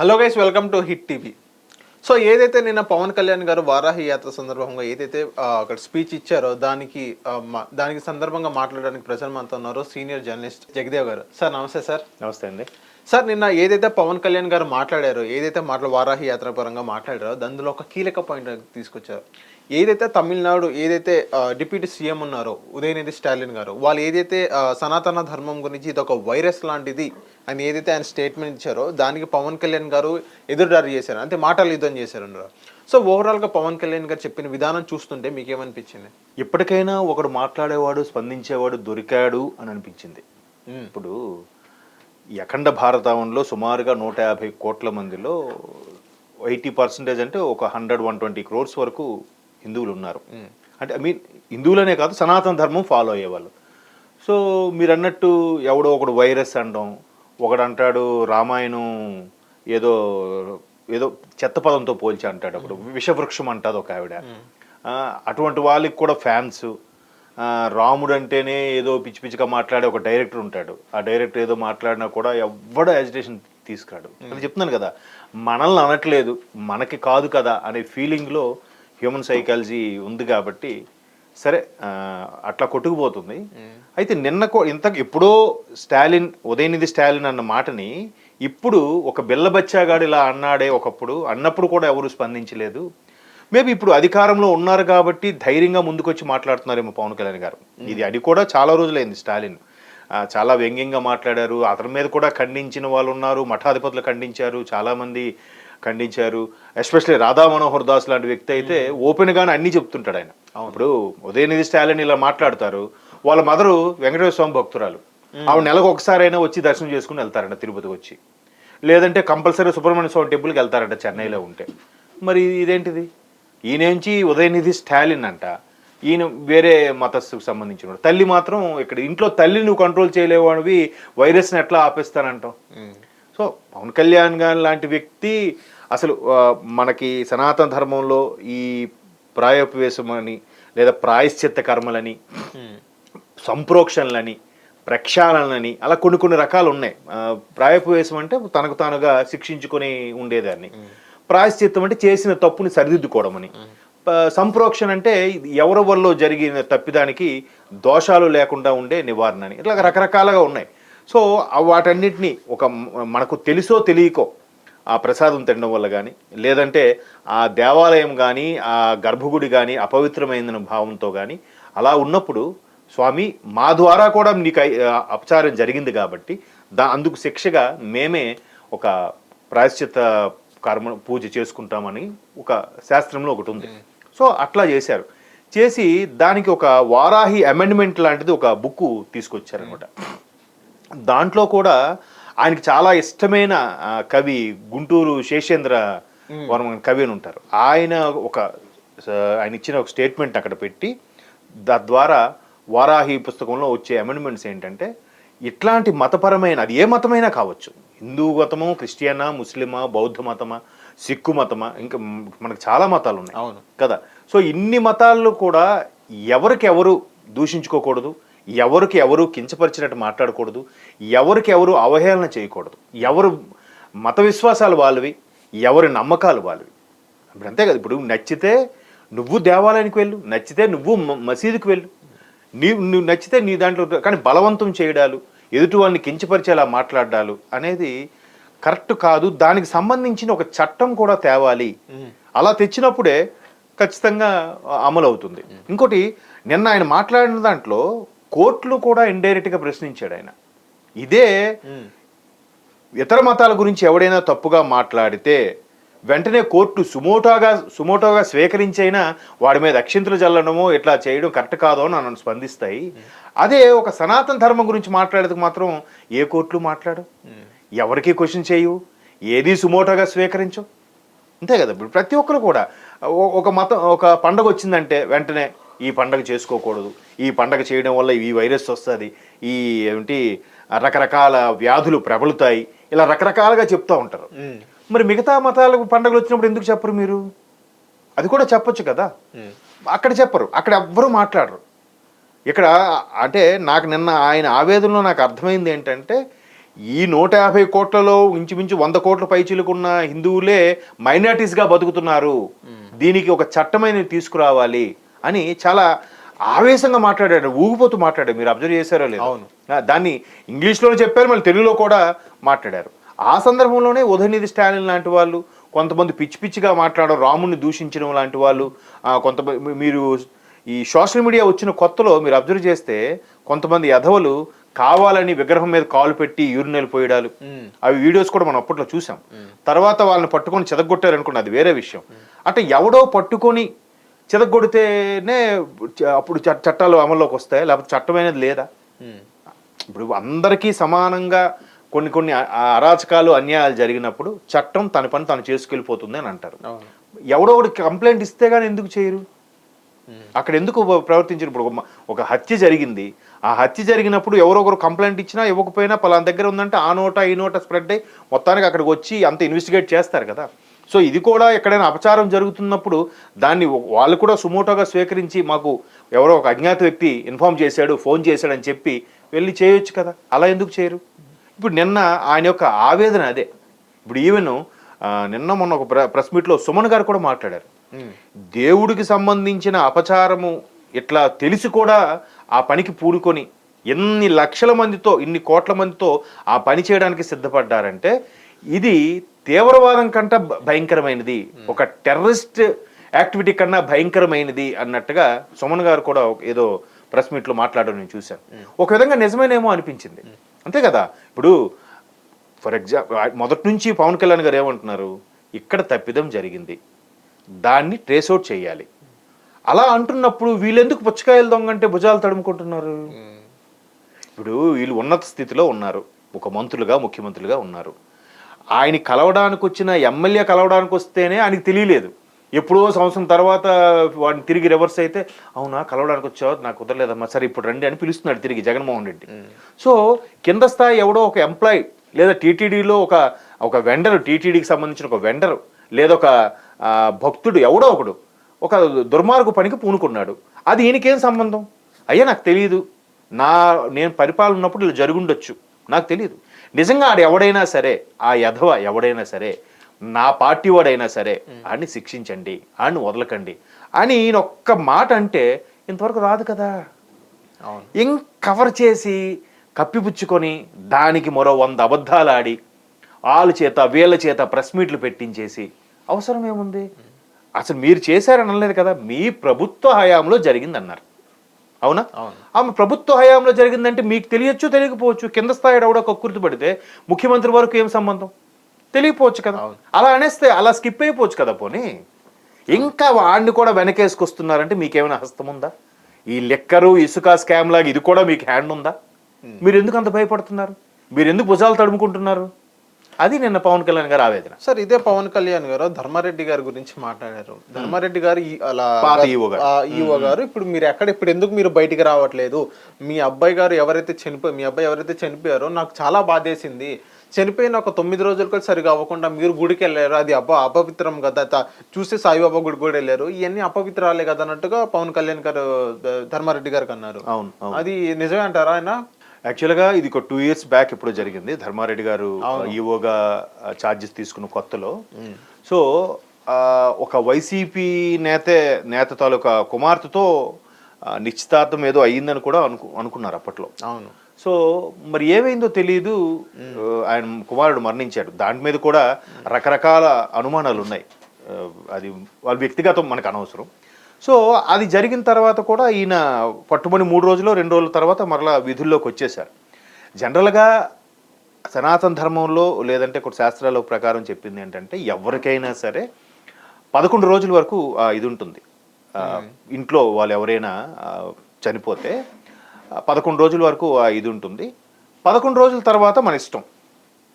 Hello guys welcome to hit TV. So ఏదైతే నిన్న పవన్ కళ్యాణ్ గారు వారాహి యాత్ర సందర్భంగా ఏదైతే అక్కడ స్పీచ్ ఇచ్చారో దానికి దానికి సందర్భంగా మాట్లాడడానికి ప్రజలు మనతో ఉన్నారు సీనియర్ జర్నలిస్ట్ జగదేవ్ గారు. సార్ నమస్తే సార్. నమస్తే అండి. సార్ నిన్న ఏదైతే పవన్ కళ్యాణ్ గారు మాట్లాడారో ఏదైతే మాట్లా వారాహి యాత్ర పరంగా మాట్లాడారో అందులో ఒక కీలక పాయింట్ తీసుకొచ్చారు. ఏదైతే తమిళనాడు ఏదైతే డిప్యూటీ సీఎం ఉన్నారో ఉదయనిధి స్టాలిన్ గారు వాళ్ళు ఏదైతే సనాతన ధర్మం గురించి ఇది ఒక వైరస్ లాంటిది అని ఏదైతే ఆయన స్టేట్మెంట్ ఇచ్చారో దానికి పవన్ కళ్యాణ్ గారు ఎదురుదారి చేశారు. అంటే మాటలు యుద్ధం చేశారు అన్నారు సో ఓవరాల్గా పవన్ కళ్యాణ్ గారు చెప్పిన విధానం చూస్తుంటే మీకేమనిపించింది? ఇప్పటికైనా ఒకడు మాట్లాడేవాడు స్పందించేవాడు దొరికాడు అని అనిపించింది. ఇప్పుడు ఈ అఖండ భారతావనంలో సుమారుగా నూట యాభై కోట్ల మందిలో ఎయిటీ పర్సెంటేజ్ అంటే ఒక హండ్రెడ్ వన్ ట్వంటీ క్రోర్స్ వరకు హిందువులు ఉన్నారు. అంటే ఐ మీన్ హిందువులనే కాదు సనాతన ధర్మం ఫాలో అయ్యేవాళ్ళు. సో మీరు అన్నట్టు ఎవడో ఒకడు వైరస్ అనడం ఒకడు అంటాడు రామాయణం ఏదో ఏదో చెత్త పదంతో పోల్చి అంటాడు అప్పుడు విషవృక్షం అంటాది ఒక ఆవిడ. అటువంటి వాళ్ళకి కూడా ఫ్యాన్స్ రాముడు అంటేనే ఏదో పిచ్చి పిచ్చిగా మాట్లాడే ఒక డైరెక్టర్ ఉంటాడు. ఆ డైరెక్టర్ ఏదో మాట్లాడినా కూడా ఎవ్వడ యాజిటేషన్ తీసుకురాడు. అని చెప్తున్నాను కదా మనల్ని అనట్లేదు మనకి కాదు కదా అనే ఫీలింగ్లో హ్యూమన్ సైకాలజీ ఉంది కాబట్టి సరే అట్లా కొట్టుకుపోతుంది. అయితే నిన్న ఇంత ఎప్పుడో స్టాలిన్ ఉదయనిధి స్టాలిన్ అన్న మాటని ఇప్పుడు ఒక బిల్లబచ్చాగాడు ఇలా అన్నాడే ఒకప్పుడు అన్నప్పుడు కూడా ఎవరు స్పందించలేదు. మేబీ ఇప్పుడు అధికారంలో ఉన్నారు కాబట్టి ధైర్యంగా ముందుకొచ్చి మాట్లాడుతున్నారేమో పవన్ కళ్యాణ్ గారు. ఇది అది కూడా చాలా రోజులైంది స్టాలిన్. చాలా వ్యంగ్యంగా మాట్లాడారు. అతని మీద కూడా ఖండించిన వాళ్ళు ఉన్నారు మఠాధిపతులు ఖండించారు. చాలామంది ఖండించారు. ఎస్పెషల్లీ రాధా మనోహర్ దాస్ లాంటి వ్యక్తి అయితే ఓపెన్ గానే అన్ని చెప్తుంటాడు ఆయన. ఇప్పుడు ఉదయనిధి స్టాలిన్ ఇలా మాట్లాడతారు. వాళ్ళ మదరు వెంకటేశ్వర స్వామి భక్తురాలు. ఆవిడ నెలకు ఒకసారైనా వచ్చి దర్శనం చేసుకుని వెళ్తారంట తిరుపతికి వచ్చి. లేదంటే కంపల్సరీ సుబ్రహ్మణ్య స్వామి టెంపుల్కి వెళ్తారంట చెన్నైలో ఉంటే. మరి ఇదేంటిది? ఈయనేంచి ఉదయనిధి స్టాలిన్ అంట. ఈయన వేరే మతస్థుకు సంబంధించిన తల్లి మాత్రం ఇక్కడ ఇంట్లో తల్లి నువ్వు కంట్రోల్ చేయలేవనివి వైరస్ని ఎట్లా ఆపేస్తానంటావు? సో పవన్ కళ్యాణ్ గారి లాంటి వ్యక్తి అసలు మనకి సనాతన ధర్మంలో ఈ ప్రాయోపవేశం అని లేదా ప్రాయశ్చిత్త కర్మలని సంప్రోక్షణలని ప్రక్షాళనని అలా కొన్ని కొన్ని రకాలు ఉన్నాయి. ప్రాయోపవేశం అంటే తనకు తానుగా శిక్షించుకొని ఉండేదాన్ని. ప్రాయశ్చిత్తం అంటే చేసిన తప్పుని సరిదిద్దుకోవడం అని. ప- సంప్రోక్షణ అంటే ఎవరి వల్ల జరిగిన తప్పిదానికి దోషాలు లేకుండా ఉండే నివారణ అని. ఇట్లా రకరకాలుగా ఉన్నాయి. సో వాటన్నిటిని ఒక మనకు తెలుసో తెలియకో ఆ ప్రసాదం తినడం వల్ల కానీ లేదంటే ఆ దేవాలయం కానీ ఆ గర్భగుడి కానీ అపవిత్రమైన భావంతో కానీ అలా ఉన్నప్పుడు స్వామి మా ద్వారా కూడా నీకు అపచారం జరిగింది కాబట్టి దా అందుకు శిక్షగా మేమే ఒక ప్రాయశ్చిత్త కర్మ పూజ చేసుకుంటామని ఒక శాస్త్రంలో ఒకటి ఉంది. సో అట్లా చేశారు. చేసి దానికి ఒక వారాహి అమెండ్మెంట్ లాంటిది ఒక బుక్ తీసుకొచ్చారనమాట. దాంట్లో కూడా ఆయనకి చాలా ఇష్టమైన కవి గుంటూరు శేషేంద్ర వర్మ కవి అని ఉంటారు. ఆయన ఒక ఆయన ఇచ్చిన ఒక స్టేట్మెంట్ అక్కడ పెట్టి తద్వారా వారాహి పుస్తకంలో వచ్చే అమెండ్మెంట్స్ ఏంటంటే ఇట్లాంటి మతపరమైన అది ఏ మతమైనా కావచ్చు. హిందూ మతము క్రిస్టియనా ముస్లిమా బౌద్ధ మతమా సిక్కు మతమా ఇంకా మనకు చాలా మతాలు ఉన్నాయి అవును. కదా. సో ఇన్ని మతాల్లో కూడా ఎవరికి ఎవరు దూషించుకోకూడదు. ఎవరికి ఎవరు కించపరిచినట్టు మాట్లాడకూడదు ఎవరికి ఎవరు అవహేళన చేయకూడదు. ఎవరు మత విశ్వాసాలు వాళ్ళవి ఎవరి నమ్మకాలు వాళ్ళవి. ఇప్పుడు అంతే కదా ఇప్పుడు నచ్చితే నువ్వు దేవాలయానికి వెళ్ళు నచ్చితే నువ్వు మసీదుకి వెళ్ళు. నీ నువ్వు నచ్చితే నీ దాంట్లో కానీ బలవంతం చేయడాలు ఎదుటి వాళ్ళని కించపరిచేలా మాట్లాడాలు అనేది కరెక్ట్ కాదు. దానికి సంబంధించిన ఒక చట్టం కూడా తేవాలి. అలా తెచ్చినప్పుడే ఖచ్చితంగా అమలు అవుతుంది ఇంకోటి నిన్న ఆయన మాట్లాడిన దాంట్లో కోర్టులు కూడా ఇండైరెక్ట్గా ప్రశ్నించాడు ఆయన. ఇదే ఇతర మతాల గురించి ఎవడైనా తప్పుగా మాట్లాడితే వెంటనే కోర్టు సుమోటోగా సుమోటోగా స్వీకరించైనా వాడి మీద అక్షింతలు చల్లడమో ఇట్లా చేయడం కరెక్ట్ కాదో అని నన్ను స్పందిస్తాయి. అదే ఒక సనాతన ధర్మం గురించి మాట్లాడేందుకు మాత్రం ఏ కోర్టులు మాట్లాడు? ఎవరికి క్వశ్చన్ చేయవు ఏది సుమోటోగా స్వీకరించు? అంతే కదా. ఇప్పుడు ప్రతి ఒక్కరు కూడా. ఒక మతం ఒక పండగ వచ్చిందంటే వెంటనే ఈ పండగ చేసుకోకూడదు. ఈ పండగ చేయడం వల్ల ఈ వైరస్ వస్తుంది. ఈ ఏమిటి రకరకాల వ్యాధులు ప్రబలుతాయి. ఇలా రకరకాలుగా చెప్తూ ఉంటారు. మరి మిగతా మతాలకు పండుగలు వచ్చినప్పుడు ఎందుకు చెప్పరు మీరు? అది కూడా చెప్పొచ్చు కదా. అక్కడ చెప్పరు. అక్కడ ఎవ్వరూ మాట్లాడరు. ఇక్కడ అంటే నాకు నిన్న ఆయన ఆవేదనలో నాకు అర్థమైంది ఏంటంటే ఈ నూట యాభై కోట్లలో ఇంచుమించు వంద కోట్ల పైచీలకున్న హిందువులే మైనారిటీస్గా బతుకుతున్నారు. దీనికి ఒక చట్టమైన తీసుకురావాలి. అని చాలా ఆవేశంగా మాట్లాడాడు ఊగిపోతూ మాట్లాడాడు. మీరు అబ్జర్వ్ చేశారో లేదు. అవును. దాన్ని ఇంగ్లీష్లోనే చెప్పారు మళ్ళీ తెలుగులో కూడా మాట్లాడారు. ఆ సందర్భంలోనే ఉదయనిధి స్టాలిన్ లాంటి వాళ్ళు కొంతమంది పిచ్చి పిచ్చిగా మాట్లాడడం రాముడిని దూషించడం లాంటి వాళ్ళు కొంతమంది మీరు ఈ సోషల్ మీడియా వచ్చిన కొత్తలో మీరు అబ్జర్వ్ చేస్తే కొంతమంది యధవలు కావాలని విగ్రహం మీద కాలు పెట్టి యూరినల్ పోయడాలు. అవి వీడియోస్ కూడా మనం అప్పట్లో చూసాం. తర్వాత వాళ్ళని పట్టుకొని చెదగొట్టారు అనుకున్న అది వేరే విషయం. అంటే ఎవడో పట్టుకొని చెదగొడితేనే చ- అప్పుడు చ- చట్టాలు అమల్లోకి వస్తాయి? లేకపోతే చట్టం అనేది లేదా. ఇప్పుడు అందరికీ సమానంగా కొన్ని కొన్ని అరాచకాలు అన్యాయాలు జరిగినప్పుడు చట్టం తన పని తను చేసుకెళ్ళిపోతుంది అని అంటారు. ఎవడో ఒకటి కంప్లైంట్ ఇస్తే కానీ ఎందుకు చేయరు? అక్కడ ఎందుకు ప్రవర్తించారు? ఇప్పుడు ఒక హత్య జరిగింది. ఆ హత్య జరిగినప్పుడు ఎవరో ఒకరు కంప్లైంట్ ఇచ్చినా ఇవ్వకపోయినా పలానా దగ్గర ఉందంటే ఆ నోట ఈ నోట స్ప్రెడ్ అయ్యి మొత్తానికి అక్కడికి వచ్చి అంత ఇన్వెస్టిగేట్ చేస్తారు కదా. సో ఇది కూడా ఎక్కడైనా అపచారం జరుగుతున్నప్పుడు దాన్ని వాళ్ళు కూడా సుమోటోగా స్వీకరించి మాకు ఎవరో ఒక అజ్ఞాత వ్యక్తి ఇన్ఫార్మ్ చేశాడు ఫోన్ చేశాడు అని చెప్పి వెళ్ళి చేయొచ్చు కదా. అలా ఎందుకు చేయరు? ఇప్పుడు నిన్న ఆయన యొక్క ఆవేదన అదే. ఇప్పుడు ఈవెన్ నిన్న మొన్న ఒక ప్ర ప్రెస్ మీట్లో సుమన్ గారు కూడా మాట్లాడారు. దేవుడికి సంబంధించిన అపచారము ఇట్లా తెలిసి కూడా ఆ పనికి పూనుకొని ఎన్ని లక్షల మందితో ఇన్ని కోట్ల మందితో ఆ పని చేయడానికి సిద్ధపడ్డారంటే ఇది తీవ్రవాదం కంట భయంకరమైనది. ఒక టెర్రరిస్ట్ యాక్టివిటీ కన్నా భయంకరమైనది అన్నట్టుగా సుమన్ గారు కూడా ఏదో ప్రెస్ మీట్లో మాట్లాడడం నేను చూశాను. ఒక విధంగా నిజమేనేమో అనిపించింది. అంతే కదా? ఇప్పుడు ఫర్ ఎగ్జాంపుల్ మొదటి నుంచి పవన్ కళ్యాణ్ గారు ఏమంటున్నారు? ఇక్కడ తప్పిదం జరిగింది. దాన్ని ట్రేస్ అవుట్ చేయాలి. అలా అంటున్నప్పుడు వీళ్ళెందుకు పుచ్చకాయలు దొంగంటే భుజాలు తడుముకుంటున్నారు. ఇప్పుడు వీళ్ళు ఉన్నత స్థితిలో ఉన్నారు. ఒక మంత్రులుగా ముఖ్యమంత్రులుగా ఉన్నారు. ఆయన కలవడానికి వచ్చిన ఎమ్మెల్యే కలవడానికి వస్తేనే ఆయనకి తెలియలేదు. ఎప్పుడో సంవత్సరం తర్వాత వాడిని తిరిగి రివర్స్ అయితే అవునా కలవడానికి వచ్చావు నాకు కుదరలేదమ్మా. సరే ఇప్పుడు రండి అని పిలుస్తున్నాడు తిరిగి జగన్మోహన్ రెడ్డి. సో కింద స్థాయి ఎవడో ఒక ఎంప్లాయ్ లేదా టీటీడీలో ఒక ఒక వెండర్ టీటీడీకి సంబంధించిన ఒక వెండర్ లేదా ఒక భక్తుడు ఎవడో ఒకడు ఒక దుర్మార్గు పనికి పూనుకున్నాడు. అది ఈయనకేం సంబంధం? అయ్యా నాకు తెలియదు నా నేను పరిపాలన ఉన్నప్పుడు ఇలా జరుగుండొచ్చు నాకు తెలియదు నిజంగా ఆడు ఎవడైనా సరే ఆ యధవ ఎవడైనా సరే నా పార్టీ వాడైనా సరే ఆడిని శిక్షించండి ఆడిని వదలకండి అని ఈయన ఒక్క మాట అంటే ఇంతవరకు రాదు కదా. ఇం కవర్ చేసి కప్పిపుచ్చుకొని దానికి మరో వంద అబద్ధాలు ఆడి వాళ్ళ చేత వీళ్ళ చేత ప్రెస్ మీట్లు పెట్టించేసి అవసరం ఏముంది? అసలు మీరు చేశారని అనలేదు కదా మీ ప్రభుత్వ హయాంలో జరిగింది అన్నారు అవునా. ఆమె ప్రభుత్వ హయాంలో జరిగిందంటే మీకు తెలియచ్చు తెలియకపోవచ్చు. కింద స్థాయి ఎవడో కక్కుర్తి పడితే ముఖ్యమంత్రి వరకు ఏం సంబంధం? తెలియపోవచ్చు కదా. అలా అనేస్తే అలా స్కిప్ అయిపోవచ్చు కదా పోనీ. ఇంకా వాడిని కూడా వెనకేసుకొస్తున్నారంటే మీకేమైనా హస్తం ఉందా ఈ లెక్కరు ఇసుక స్కామ్ లాగా ఇది కూడా మీకు హ్యాండ్ ఉందా? మీరు ఎందుకు అంత భయపడుతున్నారు? మీరు ఎందుకు భుజాలు తడుముకుంటున్నారు? అది నిన్న పవన్ కళ్యాణ్ గారు ఆవేదన. సార్ ఇదే పవన్ కళ్యాణ్ గారు ధర్మారెడ్డి గారి గురించి మాట్లాడారు. ధర్మారెడ్డి గారు అలా ఈవో గారు. ఇప్పుడు మీరు ఎక్కడ ఇప్పుడు ఎందుకు మీరు బయటికి రావట్లేదు? మీ అబ్బాయి గారు ఎవరైతే చనిపోయి మీ అబ్బాయి ఎవరైతే చనిపోయారో నాకు చాలా బాధేసింది. చనిపోయిన ఒక తొమ్మిది రోజులకు సరిగా అవ్వకుండా మీరు గుడికి వెళ్ళారు. అది అబ్బా అపవిత్రం కదా. చూస్తే సాయిబాబా గుడి కూడా వెళ్ళారు. ఇవన్నీ అపవిత్రాలే కదా అన్నట్టుగా పవన్ కళ్యాణ్ గారు ధర్మారెడ్డి గారికి అన్నారు. అవును అవును. అది నిజమే అంటారా ఆయన? యాక్చువల్గా ఇది ఒక టూ ఇయర్స్ బ్యాక్ ఎప్పుడో జరిగింది. ధర్మారెడ్డి గారు ఈవోగా ఛార్జెస్ తీసుకున్న కొత్తలో. సో ఒక వైసీపీ నేత నేత తాలూకా కుమార్తెతో నిశ్చితార్థం ఏదో అయ్యిందని కూడా అనుకు అనుకున్నారు అప్పట్లో. అవును. సో మరి ఏమైందో తెలియదు ఆయన కుమారుడు మరణించాడు. దాని మీద కూడా రకరకాల అనుమానాలు ఉన్నాయి అది వాళ్ళ వ్యక్తిగతం మనకు అనవసరం. సో అది జరిగిన తర్వాత కూడా ఈయన పట్టుబడి మూడు రోజులు రెండు రోజుల తర్వాత మరలా విధుల్లోకి వచ్చేసారు జనరల్గా సనాతన ధర్మంలో లేదంటే కొన్ని శాస్త్రాల ప్రకారం చెప్పింది ఏంటంటే ఎవరికైనా సరే పదకొండు రోజుల వరకు ఇది ఉంటుంది. ఆ, ఇంట్లో వాళ్ళు ఎవరైనా చనిపోతే పదకొండు రోజుల వరకు ఇది ఉంటుంది. పదకొండు రోజుల తర్వాత మన ఇష్టం.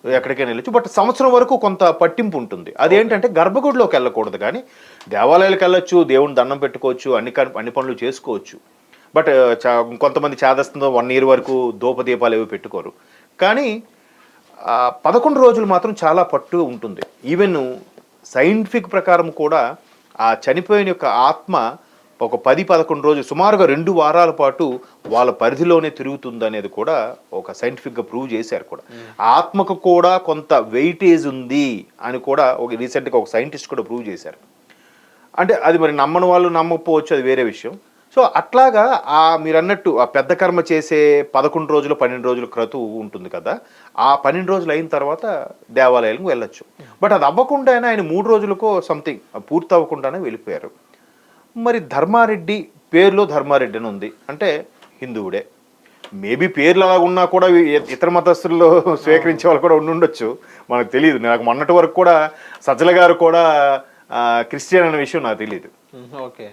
ఎక్కడికైనా వెళ్ళొచ్చు. బట్ సంవత్సరం వరకు కొంత పట్టింపు ఉంటుంది. అదేంటంటే గర్భగుడిలోకి వెళ్ళకూడదు కానీ దేవాలయాలకు వెళ్ళొచ్చు దేవుని దండం పెట్టుకోవచ్చు అన్ని అన్ని పనులు చేసుకోవచ్చు. బట్ చా కొంతమంది చేదస్తుందో వన్ ఇయర్ వరకు దూపదీపాలు ఏవి పెట్టుకోరు. కానీ పదకొండు రోజులు మాత్రం చాలా పట్టు ఉంటుంది. ఈవెన్ సైంటిఫిక్ ప్రకారం కూడా ఆ చనిపోయిన యొక్క ఆత్మ ఒక పది పదకొండు రోజులు సుమారుగా రెండు వారాల పాటు వాళ్ళ పరిధిలోనే తిరుగుతుంది అనేది కూడా ఒక సైంటిఫిక్గా ప్రూవ్ చేశారు కూడా. ఆత్మకు కూడా కొంత వెయిటేజ్ ఉంది అని కూడా ఒక రీసెంట్గా ఒక సైంటిస్ట్ కూడా ప్రూవ్ చేశారు. అంటే అది మరి నమ్మని వాళ్ళు నమ్మకపోవచ్చు అది వేరే విషయం. సో అట్లాగా ఆ మీరు అన్నట్టు ఆ పెద్ద కర్మ చేసే పదకొండు రోజులు పన్నెండు రోజుల క్రతువు ఉంటుంది కదా ఆ పన్నెండు రోజులు అయిన తర్వాత దేవాలయాలకు వెళ్ళొచ్చు. బట్ అది అవ్వకుండానే ఆయన మూడు రోజులకో సంథింగ్ పూర్తి అవ్వకుండానే వెళ్ళిపోయారు. మరి ధర్మారెడ్డి పేరులో ధర్మారెడ్డి అని ఉంది. అంటే హిందువుడే. మేబీ పేర్లు అలా ఉన్నా కూడా ఇతర మతస్థుల్లో స్వీకరించే వాళ్ళు కూడా ఉండి ఉండొచ్చు. మనకు తెలియదు నాకు మొన్నటి వరకు కూడా సజ్జల గారు కూడా క్రిస్టియన్ అనే విషయం నాకు తెలియదు ఓకే.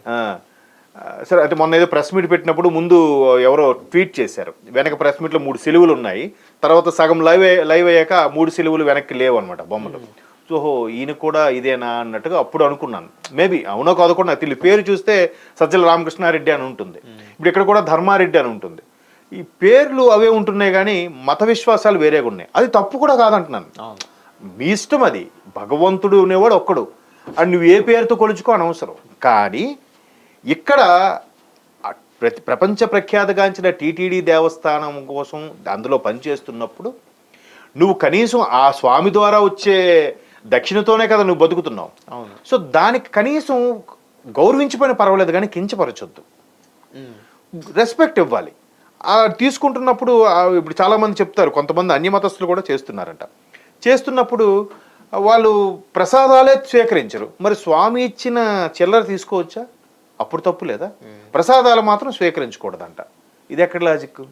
సరే అయితే మొన్న ఏదో ప్రెస్ మీట్ పెట్టినప్పుడు ముందు ఎవరో ట్వీట్ చేశారు. వెనక ప్రెస్ మీట్లో మూడు సిలువులు ఉన్నాయి. తర్వాత సగం లైవ్ లైవ్ అయ్యాక మూడు సిలువులు వెనక్కి లేవు అనమాట బొమ్మలు సో హో, ఈయన కూడా ఇదేనా అన్నట్టుగా అప్పుడు అనుకున్నాను. మేబీ అవునో కాదో కూడా నాకు తెలియదు పేరు చూస్తే సజ్జల రామకృష్ణారెడ్డి అని ఉంటుంది. ఇప్పుడు ఇక్కడ కూడా ధర్మారెడ్డి అని ఉంటుంది. ఈ పేర్లు అవే ఉంటున్నాయి కానీ మత విశ్వాసాలు వేరేగా ఉన్నాయి. అది తప్పు కూడా కాదంటున్నాను. మీ ఇష్టం అది. భగవంతుడు అనేవాడు ఒక్కడు. అండ్ నువ్వు ఏ పేరుతో కొలుచుకో అనవసరం. కానీ ఇక్కడ ప్రతి ప్రపంచ ప్రఖ్యాతగాంచిన టీటీడీ దేవస్థానం కోసం అందులో పనిచేస్తున్నప్పుడు నువ్వు కనీసం ఆ స్వామి ద్వారా వచ్చే దక్షిణతోనే కదా నువ్వు బతుకుతున్నావు. సో దానికి కనీసం గౌరవించిపోయిన పర్వాలేదు కానీ కించపరచొద్దు. రెస్పెక్ట్ ఇవ్వాలి. ఆ తీసుకుంటున్నప్పుడు ఇప్పుడు చాలామంది చెప్తారు కొంతమంది అన్య మతస్థులు కూడా చేస్తున్నారంట. చేస్తున్నప్పుడు వాళ్ళు ప్రసాదాలే స్వీకరించరు. మరి స్వామి ఇచ్చిన చిల్లర తీసుకోవచ్చా? అప్పుడు తప్పు లేదా? ప్రసాదాలు మాత్రం స్వీకరించకూడదంట. ఇది ఎక్కడ లాజిక్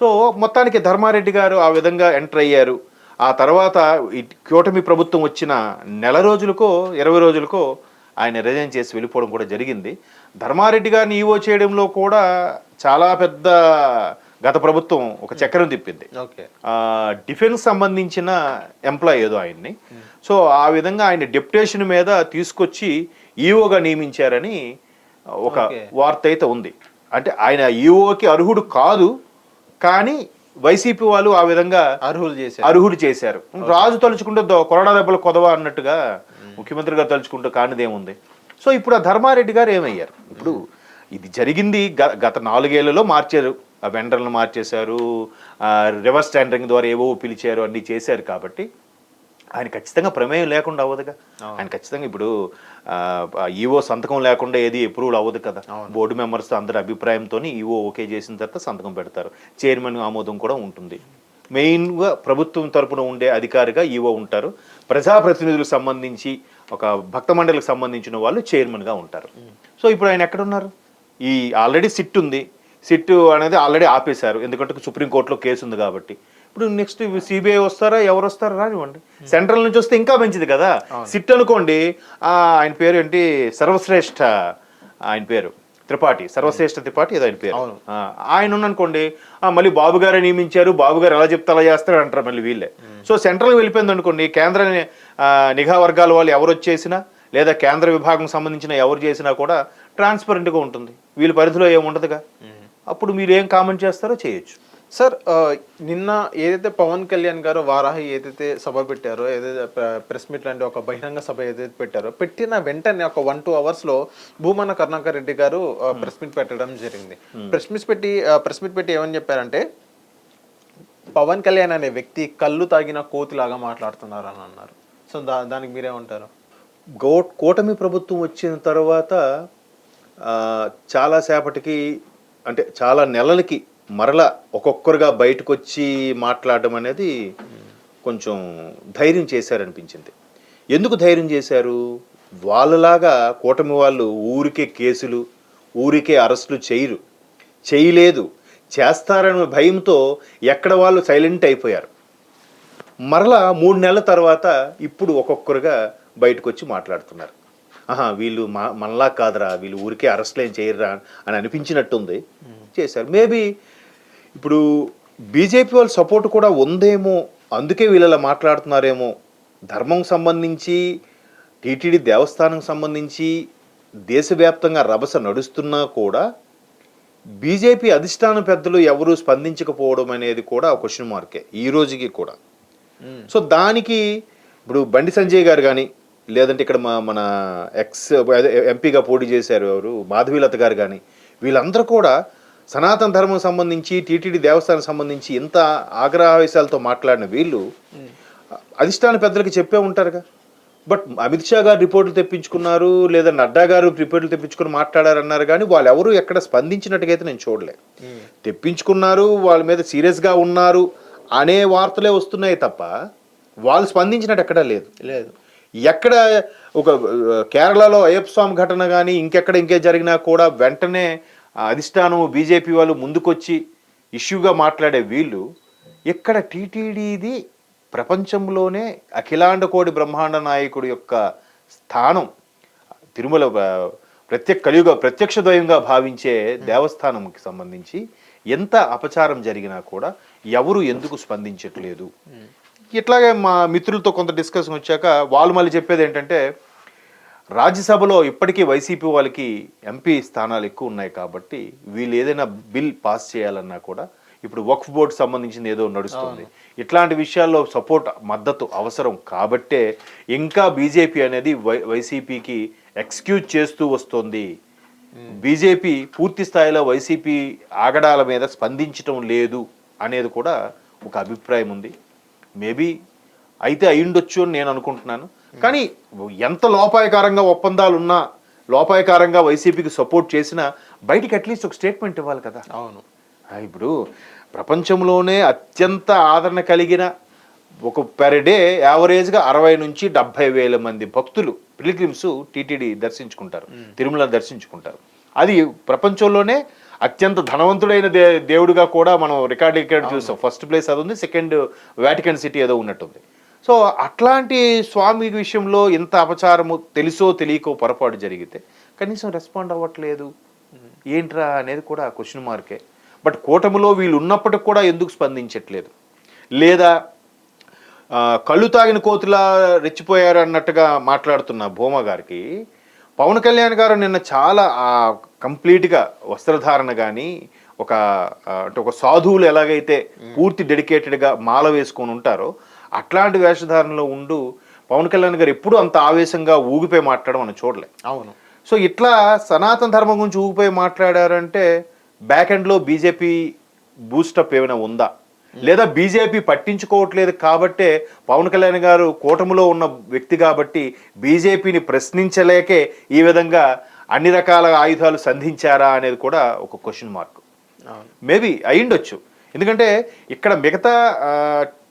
సో మొత్తానికి ధర్మారెడ్డి గారు ఆ విధంగా ఎంటర్ అయ్యారు. ఆ తర్వాత కూటమి ప్రభుత్వం వచ్చిన నెల రోజులకో ఇరవై రోజులకో ఆయన రిజైన్ చేసి వెళ్ళిపోవడం కూడా జరిగింది. ధర్మారెడ్డి గారిని ఈవో చేయడంలో కూడా చాలా పెద్ద గత ప్రభుత్వం ఒక చక్రం తిప్పింది. డిఫెన్స్ సంబంధించిన ఎంప్లాయ్ ఏదో ఆయన్ని. సో ఆ విధంగా ఆయన డెప్యుటేషన్ మీద తీసుకొచ్చి ఈఓగా నియమించారని ఒక. వార్త అయితే ఉంది. అంటే ఆయన ఈఓకి అర్హుడు కాదు కానీ వైసీపీ వాళ్ళు ఆ విధంగా అర్హులు చేశారు. అర్హుడు చేశారు. రాజు తలుచుకుంటే కొరడా దెబ్బలు కొదవ అన్నట్టుగా ముఖ్యమంత్రి గారు తలుచుకుంటూ కానిదేముంది. సో ఇప్పుడు ఆ ధర్మారెడ్డి గారు ఏమయ్యారు? ఇప్పుడు ఇది జరిగింది గత నాలుగేళ్ళలో మార్చారు. ఆ వెండర్లను మార్చేశారు. రివర్స్ టెండరింగ్ ద్వారా ఏవో పిలిచారు అన్ని చేశారు కాబట్టి ఆయన ఖచ్చితంగా ప్రమేయం లేకుండా అవ్వదుగా. ఆయన ఖచ్చితంగా ఇప్పుడు ఈవో సంతకం లేకుండా ఏది అప్రూవల్ అవ్వదు కదా. బోర్డు మెంబర్స్ అందరి అభిప్రాయంతో ఈవో ఓకే చేసిన తర్వాత సంతకం పెడతారు. చైర్మన్ ఆమోదం కూడా ఉంటుంది. మెయిన్గా ప్రభుత్వం తరపున ఉండే అధికారిగా ఈవో ఉంటారు. ప్రజాప్రతినిధులకు సంబంధించి ఒక భక్త మండలికి సంబంధించిన వాళ్ళు చైర్మన్గా ఉంటారు. సో ఇప్పుడు ఆయన ఎక్కడున్నారు? ఈ ఆల్రెడీ సిట్ ఉంది. సిట్ అనేది ఆల్రెడీ ఆపేశారు. ఎందుకంటే సుప్రీంకోర్టులో కేసు ఉంది కాబట్టి. ఇప్పుడు నెక్స్ట్ సిబిఐ వస్తారా ఎవరు వస్తారా రానివ్వండి. సెంట్రల్ నుంచి వస్తే ఇంకా మంచిది కదా. సిట్ అనుకోండి ఆ, ఆయన పేరు ఏంటి? సర్వశ్రేష్ఠ ఆయన పేరు. త్రిపాఠి సర్వశ్రేష్ఠ త్రిపాఠి ఏదో ఆయన పేరు. ఆయన ఉన్ననుకోండి ఆ, మళ్ళీ బాబు గారే నియమించారు బాబు గారు ఎలా చెప్తే అలా చేస్తారు అంటారు మళ్ళీ వీళ్ళే. సో సెంట్రల్ వెళ్ళిపోయింది అనుకోండి కేంద్ర నిఘా వర్గాల వాళ్ళు ఎవరు వచ్చేసినా లేదా కేంద్ర విభాగం సంబంధించిన ఎవరు చేసినా కూడా ట్రాన్స్పరెంట్గా ఉంటుంది. వీళ్ళ పరిధిలో ఏముండదుగా? అప్పుడు మీరు ఏం కామెంట్ చేస్తారో చేయొచ్చు. సార్ నిన్న ఏదైతే పవన్ కళ్యాణ్ గారు వారాహి ఏదైతే సభ పెట్టారో ఏదైతే ప్రెస్ మీట్ లాంటి ఒక బహిరంగ సభ ఏదైతే పెట్టారో పెట్టిన వెంటనే ఒక వన్ టూ అవర్స్లో భూమన కరుణాకర్ రెడ్డి గారు ప్రెస్ మీట్ పెట్టడం జరిగింది. ప్రెస్ మీట్ పెట్టి ప్రెస్ మీట్ పెట్టి ఏమని చెప్పారంటే పవన్ కళ్యాణ్ అనే వ్యక్తి కళ్ళు తాగిన కోతిలాగా మాట్లాడుతున్నారు అని అన్నారు. సో దా దానికి మీరేమంటారు? గో కూటమి ప్రభుత్వం వచ్చిన తర్వాత ఆ, చాలాసేపటికి అంటే చాలా నెలలకి మరల ఒక్కొక్కరుగా బయటకు వచ్చి మాట్లాడడం అనేది కొంచెం ధైర్యం చేశారనిపించింది. ఎందుకు ధైర్యం చేశారు? వాళ్ళలాగా కూటమి వాళ్ళు ఊరికే కేసులు ఊరికే అరెస్టులు చేయరు చేయలేదు చేస్తారనే భయంతో ఎక్కడ వాళ్ళు సైలెంట్ అయిపోయారు. మరలా మూడు నెలల తర్వాత ఇప్పుడు ఒక్కొక్కరుగా బయటకు వచ్చి మాట్లాడుతున్నారు. ఆహా వీళ్ళు మా మనలా కాదురా వీళ్ళు ఊరికే అరెస్ట్లు ఏం చేయరురా అని అనిపించినట్టుంది. చేశారు. మేబీ ఇప్పుడు బీజేపీ వాళ్ళ సపోర్ట్ కూడా ఉందేమో అందుకే వీళ్ళు అలా మాట్లాడుతున్నారేమో ధర్మం సంబంధించి టీటీడీ దేవస్థానం సంబంధించి దేశవ్యాప్తంగా రభస నడుస్తున్నా కూడా బీజేపీ అధిష్టాన పెద్దలు ఎవరు స్పందించకపోవడం అనేది కూడా క్వశ్చన్ మార్కే ఈ రోజుకి కూడా. సో దానికి ఇప్పుడు బండి సంజయ్ గారు కానీ లేదంటే ఇక్కడ మా మన ఎక్స్ ఎంపీగా పోటీ చేశారు ఎవరు మాధవీలత గారు కానీ వీళ్ళందరూ కూడా సనాతన ధర్మం సంబంధించి టీటీడీ దేవస్థానం సంబంధించి ఇంత ఆగ్రహావేశాలతో మాట్లాడిన వీళ్ళు అధిష్టాన పెద్దలకి చెప్పే ఉంటారుగా. బట్ అమిత్ షా గారు రిపోర్టులు తెప్పించుకున్నారు లేదా నడ్డా గారు రిపోర్టులు తెప్పించుకుని మాట్లాడారన్నారు కానీ వాళ్ళు ఎవరు ఎక్కడ స్పందించినట్టుగా అయితే నేను చూడలే. తెప్పించుకున్నారు వాళ్ళ మీద సీరియస్గా ఉన్నారు అనే వార్తలే వస్తున్నాయి తప్ప వాళ్ళు స్పందించినట్టు ఎక్కడా లేదు. లేదు. ఎక్కడ ఒక కేరళలో అయ్యప్ప స్వామి ఘటన కానీ ఇంకెక్కడ ఇంకే జరిగినా కూడా వెంటనే అధిష్టానం బీజేపీ వాళ్ళు ముందుకొచ్చి ఇష్యూగా మాట్లాడే వీళ్ళు ఇక్కడ టీటీడీది ప్రపంచంలోనే అఖిలాండ కోడి బ్రహ్మాండ నాయకుడి యొక్క స్థానం తిరుమల ప్రత్యక్ష కలియుగ ప్రత్యక్ష ద్వయంగా భావించే దేవస్థానంకి సంబంధించి ఎంత అపచారం జరిగినా కూడా ఎవరు ఎందుకు స్పందించట్లేదు? ఇట్లాగే మా మిత్రులతో కొంత డిస్కషన్ వచ్చాక వాళ్ళు మళ్ళీ చెప్పేది ఏంటంటే రాజ్యసభలో ఇప్పటికీ వైసీపీ వాళ్ళకి ఎంపీ స్థానాలు ఎక్కువ ఉన్నాయి కాబట్టి వీళ్ళు ఏదైనా బిల్ పాస్ చేయాలన్నా కూడా ఇప్పుడు వక్ఫ్ బోర్డు సంబంధించింది ఏదో నడుస్తుంది. ఇట్లాంటి విషయాల్లో సపోర్ట్ మద్దతు అవసరం కాబట్టే ఇంకా బీజేపీ అనేది వై వైసీపీకి ఎక్స్క్యూజ్ చేస్తూ వస్తుంది. బీజేపీ పూర్తి స్థాయిలో వైసీపీ ఆగడాల మీద స్పందించటం లేదు అనేది కూడా ఒక అభిప్రాయం ఉంది. మేబీ అయితే అయ్యుండొచ్చు అని నేను అనుకుంటున్నాను. కానీ ఎంత లోపాయకారంగా ఒప్పందాలు ఉన్నా లోపాయకారంగా వైసీపీకి సపోర్ట్ చేసినా బయటికి అట్లీస్ట్ ఒక స్టేట్మెంట్ ఇవ్వాలి కదా. అవును. ఇప్పుడు ప్రపంచంలోనే అత్యంత ఆదరణ కలిగిన ఒక పర్ డే యావరేజ్గా అరవై నుంచి డెబ్బై వేల మంది భక్తులు పిలిగ్రిమ్స్ టీటీడీ దర్శించుకుంటారు తిరుమల దర్శించుకుంటారు. అది ప్రపంచంలోనే అత్యంత ధనవంతుడైన దే దేవుడిగా కూడా మనం రికార్డ్ రికార్డ్ చూసాం. ఫస్ట్ ప్లేస్ అది ఉంది సెకండ్ వాటికన్ సిటీ ఏదో ఉన్నట్టుంది. సో అట్లాంటి స్వామి విషయంలో ఇంత అపచారము తెలుసో తెలియకో పొరపాటు జరిగితే కనీసం రెస్పాండ్ అవ్వట్లేదు. ఏంట్రా అనేది కూడా క్వశ్చన్ మార్కే బట్ కూటమిలో వీళ్ళు ఉన్నప్పటికి కూడా ఎందుకు స్పందించట్లేదు? లేదా కళ్ళు తాగిన కోతులా రెచ్చిపోయారు అన్నట్టుగా మాట్లాడుతున్న భూమా గారికి పవన్ కళ్యాణ్ గారు నిన్న చాలా కంప్లీట్గా వస్త్రధారణ కానీ ఒక అంటే ఒక సాధువులు ఎలాగైతే పూర్తి డెడికేటెడ్గా మాల వేసుకొని ఉంటారో అట్లాంటి వేషధారణలో ఉండు పవన్ కళ్యాణ్ గారు ఎప్పుడూ అంత ఆవేశంగా ఊగిపోయి మాట్లాడడం మనం చూడలే. అవును. సో ఇట్లా సనాతన ధర్మం గురించి ఊగిపోయి మాట్లాడారంటే బ్యాక్ ఎండ్లో బీజేపీ బూస్టప్ ఏమైనా ఉందా? లేదా బీజేపీ పట్టించుకోవట్లేదు కాబట్టే పవన్ కళ్యాణ్ గారు కూటమిలో ఉన్న వ్యక్తి కాబట్టి బీజేపీని ప్రశ్నించలేకే ఈ విధంగా అన్ని రకాల ఆయుధాలు సంధించారా అనేది కూడా ఒక క్వశ్చన్ మార్క్ అవును. మేబీ అయ్యుండొచ్చు. ఎందుకంటే ఇక్కడ మిగతా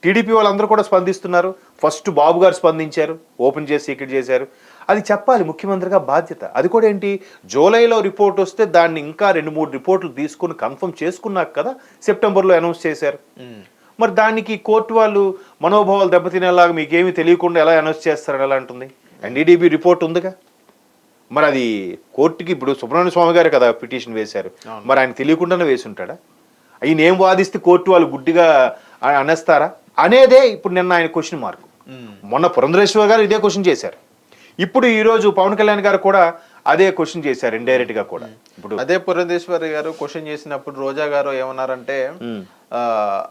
టీడీపీ వాళ్ళందరూ కూడా స్పందిస్తున్నారు. ఫస్ట్ బాబు గారు స్పందించారు. ఓపెన్ చేసి సీక్రెట్ చేశారు. అది చెప్పాలి ముఖ్యమంత్రిగా బాధ్యత. అది కూడా ఏంటి? జూలైలో రిపోర్ట్ వస్తే దాన్ని ఇంకా రెండు మూడు రిపోర్ట్లు తీసుకుని కన్ఫర్మ్ చేసుకున్నాక కదా సెప్టెంబర్లో అనౌన్స్ చేశారు. మరి దానికి కోర్టు వాళ్ళు మనోభావాలు దెబ్బతినేలాగా మీకేమీ తెలియకుండా ఎలా అనౌన్స్ చేస్తారని ఎలా అంటుంది? ఎన్డీడీబీ రిపోర్ట్ ఉందిగా? మరి అది కోర్టుకి ఇప్పుడు సుబ్రహ్మణ్య స్వామి గారు కదా పిటిషన్ వేశారు. మరి ఆయన తెలియకుండానే వేసి ఉంటాడా ఆయన ఏం వాదిస్తే కోర్టు వాళ్ళు గుడ్డిగా అనేస్తారా? అనేదే ఇప్పుడు నిన్న ఆయన క్వశ్చన్ మార్క్. మొన్న పురంధరేశ్వర్ గారు ఇదే క్వశ్చన్ చేశారు. ఇప్పుడు ఈరోజు పవన్ కళ్యాణ్ గారు కూడా అదే క్వశ్చన్ చేశారు ఇండైరెక్ట్గా కూడా. ఇప్పుడు అదే పురంధేశ్వరి గారు క్వశ్చన్ చేసినప్పుడు రోజా గారు ఏమన్నారంటే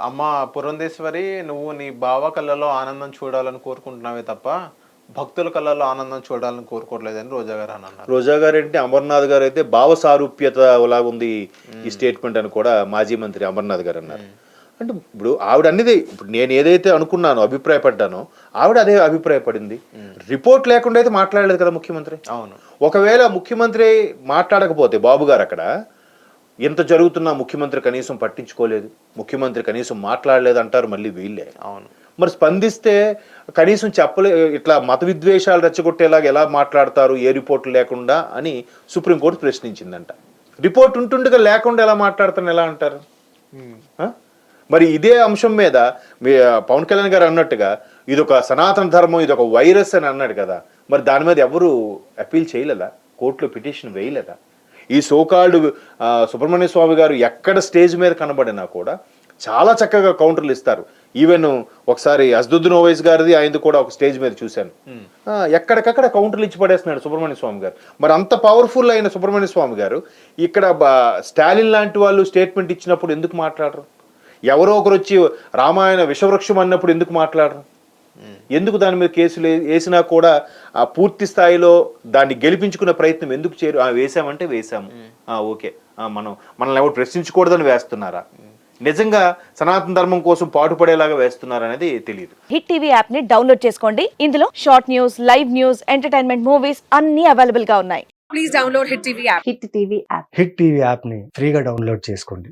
అమ్మ పురంధేశ్వరి నువ్వు నీ బావ కళ్ళలో ఆనందం చూడాలని కోరుకుంటున్నావే తప్ప భక్తుల కళ్ళలో ఆనందం చూడాలని కోరుకోవట్లేదని రోజా గారు అని అన్నారు. రోజా గారు అంటే అమర్నాథ్ గారు అయితే భావ సారూప్యత లాగా ఉంది ఈ స్టేట్మెంట్ అని కూడా మాజీ మంత్రి అమర్నాథ్ గారు అన్నారు. అంటే ఇప్పుడు ఆవిడ అన్నది ఇప్పుడు నేను ఏదైతే అనుకున్నానో అభిప్రాయపడ్డానో ఆవిడ అదే అభిప్రాయపడింది. రిపోర్ట్ లేకుండా అయితే మాట్లాడలేదు కదా ముఖ్యమంత్రి? అవును. ఒకవేళ ముఖ్యమంత్రి మాట్లాడకపోతే బాబు గారు అక్కడ ఇంత జరుగుతున్నా ముఖ్యమంత్రి కనీసం పట్టించుకోలేదు ముఖ్యమంత్రి కనీసం మాట్లాడలేదు అంటారు మళ్ళీ వీళ్ళే. అవును. మరి స్పందిస్తే కనీసం చెప్పలే ఇట్లా మత విద్వేషాలు రెచ్చగొట్టేలాగా ఎలా మాట్లాడతారు ఏ రిపోర్ట్ లేకుండా అని సుప్రీంకోర్టు ప్రశ్నించిందంట. రిపోర్ట్ ఉంటుండగా లేకుండా ఎలా మాట్లాడతాను ఎలా అంటారు? మరి ఇదే అంశం మీద పవన్ కళ్యాణ్ గారు అన్నట్టుగా ఇది ఒక సనాతన ధర్మం ఇది ఒక వైరస్ అని అన్నాడు కదా. మరి దాని మీద ఎవరు అప్పీల్ చేయలేదా? కోర్టులో పిటిషన్ వేయలేదా? ఈ సోకాల్డ్ సుబ్రహ్మణ్య స్వామి గారు ఎక్కడ స్టేజ్ మీద కనబడినా కూడా చాలా చక్కగా కౌంటర్లు ఇస్తారు. ఈవెన్ ఒకసారి అస్దుద్దీన్ ఓవైస్ గారిది ఆయనది కూడా ఒక స్టేజ్ మీద చూశాను. ఎక్కడికక్కడ కౌంటర్లు ఇచ్చి పడేస్తున్నాడు సుబ్రహ్మణ్య స్వామి గారు. మరి అంత పవర్ఫుల్ అయిన సుబ్రహ్మణ్య స్వామి గారు ఇక్కడ బ- స్టాలిన్ లాంటి వాళ్ళు స్టేట్మెంట్ ఇచ్చినప్పుడు ఎందుకు మాట్లాడరు? ఎవరో ఒకరు వచ్చి రామాయణ విషవృక్షం అన్నప్పుడు ఎందుకు మాట్లాడరు? ఎందుకు దాని మీద కేసులు వేసినా కూడా ఆ పూర్తి స్థాయిలో దాన్ని గెలిపించుకునే ప్రయత్నం ఎందుకు చేయరు? ఆ, వేసామంటే వేసాము. ఆ, ఓకే. ఆ, మనం మనల్ని ఎవరు ప్రశ్నించకూడదని వేస్తున్నారా? నిజంగా సనాతన ధర్మం కోసం పాటుపడేలాగా వేస్తున్నారా అనేది తెలియదు హిట్ టీవీ యాప్ని డౌన్లోడ్ చేసుకోండి. ఇందులో short news live news entertainment movies అన్ని అవైలబుల్గా ఉన్నాయి. Please download Hit TV app. Hit TV app hit TV యాప్ని ఫ్రీగా డౌన్లోడ్ చేసుకోండి.